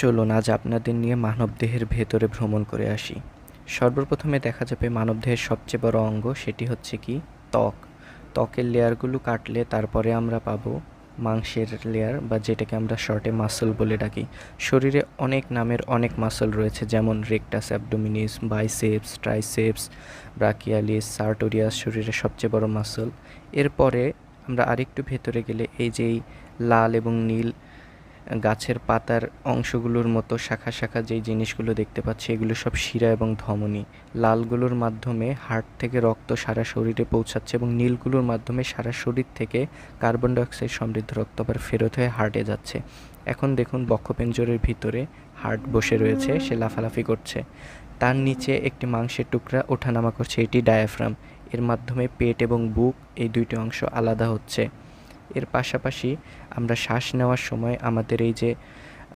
চলুন, আজ আপনাদের নিয়ে মানবদেহের ভেতরে ভ্রমণ করে আসি। সর্বপ্রথমে দেখা যাবে মানবদেহের সবচেয়ে বড় অঙ্গ, সেটি হচ্ছে কি? ত্বক। ত্বকের লেয়ারগুলো কাটলে তারপরে আমরা পাবো মাংসের লেয়ার, বা যেটাকে আমরা শর্টে মাসল বলে ডাকি। শরীরে অনেক নামের অনেক মাসল রয়েছে, যেমন rectus, abdominis, biceps, triceps, brachialis, sartorius শরীরের সবচেয়ে বড় মাসল। এরপরে আমরা আরেকটু ভেতরে গেলে এই যেই লাল এবং নীল গাছের পাতার অংশগুলোর মতো শাখা শাখা যেই জিনিসগুলো দেখতে পাচ্ছি, এগুলো সব শিরা এবং ধমনী। লালগুলোর মাধ্যমে হার্ট থেকে রক্ত সারা শরীরে পৌঁছাচ্ছে এবং নীলগুলোর মাধ্যমে সারা শরীর থেকে কার্বন ডাইঅক্সাইড সমৃদ্ধ রক্ত আবার ফেরত হয়ে হার্টে যাচ্ছে। এখন দেখুন বক্ষপেঞ্জরের ভিতরে হার্ট বসে রয়েছে, সে লাফালাফি করছে। তার নিচে একটি মাংসের টুকরা ওঠানামা করছে, এটি ডায়াফ্রাম। এর মাধ্যমে পেট এবং বুক এই দুইটি অংশ আলাদা হচ্ছে। এর পাশাপাশি আমরা শ্বাস নেওয়ার সময় আমাদের এই যে